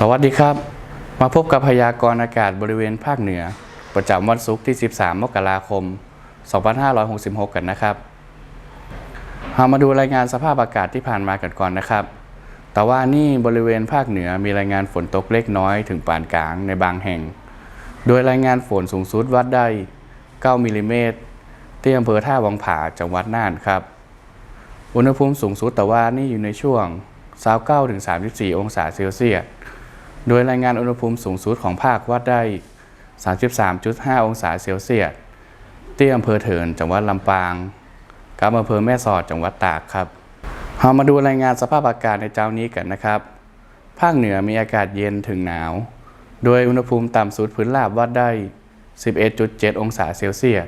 สวัสดีครับ มาพบกับพยากรณ์อากาศบริเวณภาคเหนือ ประจำวันศุกร์ที่ 13 มกราคม 2566 กันนะครับเรามาดูรายงานสภาพอากาศที่ผ่านมากันก่อนนะครับ แต่ว่านี่บริเวณภาคเหนือมีรายงานฝนตกเล็กน้อยถึงปานกลางในบางแห่ง โดยรายงานฝนสูงสุดวัดได้ 9 มิลลิเมตรที่อำเภอท่าวังผาจังหวัดน่านครับ อุณหภูมิสูงสุดแต่ว่านี่อยู่ในช่วง29ถึง34 องศาเซลเซียส โดยรายงานอุณหภูมิสูงสุดของภาควัดได้ 33.5 องศาเซลเซียสที่อำเภอเถินจังหวัดลำปางกับอำเภอแม่สอดจังหวัดตากครับเรามาดูรายงานสภาพอากาศในเจ้านี้กันนะครับ ภาคเหนือมีอากาศเย็นถึงหนาว โดยอุณหภูมิต่ำสุดพื้นราบวัดได้ 11.7 องศาเซลเซียส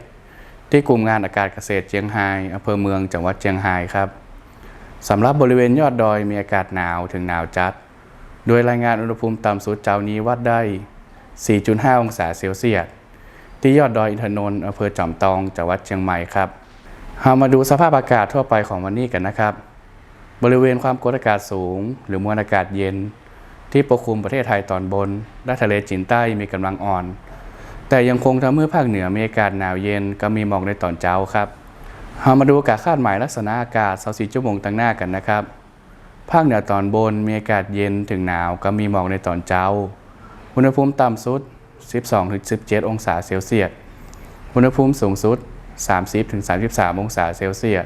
ที่กลุ่มงานอากาศเกษตรเชียงไฮ้อำเภอเมืองจังหวัดเชียงไฮ้ครับ สำหรับบริเวณยอดดอยมีอากาศหนาวถึงหนาวจัด โดยรายงานอุณหภูมิต่ำสุดเจ้านี้วัดได้ 4.5 องศาเซลเซียส ที่ยอดดอยอินทนนท์อำเภอจอมตองจังหวัดเชียงใหม่ครับเรามาดูสภาพอากาศทั่วไปของวันนี้กันนะครับ บริเวณความกดอากาศสูง หรือมวลอากาศเย็น ที่ปกคลุมประเทศไทยตอนบน และทะเลจีนใต้มีกำลังอ่อน แต่ยังคงทำให้ภาคเหนือมีอากาศหนาวเย็นก็มีหมอกในตอนเช้าครับเรามาดูอากาศคาดหมายลักษณะอากาศ24ชั่วโมงตั้งหน้ากันนะครับ ภาคเหนือตอนบนมีอากาศเย็นถึงหนาวก็มีหมอกในตอนเช้า อุณหภูมิต่ำสุด 12-17 องศาเซลเซียส อุณหภูมิสูงสุด 30-33 องศาเซลเซียส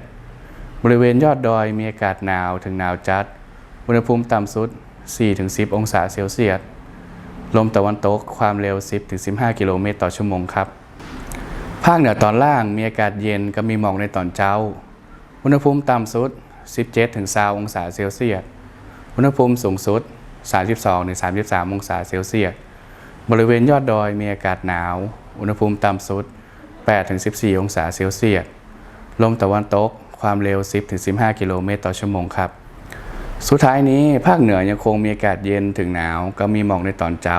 บริเวณยอดดอยมีอากาศหนาวถึงหนาวจัด อุณหภูมิต่ำสุด 4-10 องศาเซลเซียส ลมตะวันตกความเร็ว 10-15 กิโลเมตรต่อชั่วโมงครับ ภาคเหนือตอนล่างมีอากาศเย็นก็มีหมอกในตอนเช้า อุณหภูมิต่ำสุด 17-20องศาเซลเซียส อุณหภูมิสูงสุด 32-33 องศาเซลเซียส บริเวณยอดดอยมีอากาศหนาว อุณหภูมิต่ำสุด8-14 องศาเซลเซียส ลมตะวันตก ความเร็ว 10-15 กิโลเมตรต่อชั่วโมงครับ สุดท้ายนี้ภาคเหนือยังคงมีอากาศเย็นถึงหนาว ก็มีหมอกในตอนเช้า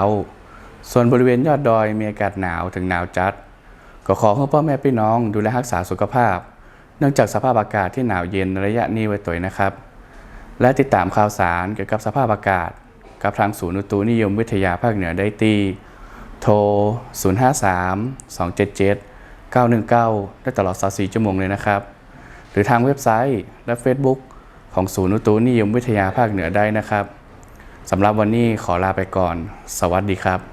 ส่วนบริเวณยอดดอยมีอากาศหนาวถึงหนาวจัด ก็ขอให้พ่อแม่พี่น้องดูแลรักษาสุขภาพ นื่องจากสภาพอากาศที่หนาวเย็นระยะนี้ไว้ตัวนะครับ และติดตามข่าวสารเกี่ยวกับสภาพอากาศ กับทางศูนย์อุตุนิยมวิทยาภาคเหนือได้ที่โทร 053 277 919 ได้ตลอด 24 ชั่วโมงเลยนะครับ หรือทางเว็บไซต์และ Facebook ของศูนย์อุตุนิยมวิทยาภาคเหนือได้นะครับสำหรับวันนี้ขอลาไปก่อน สวัสดีครับ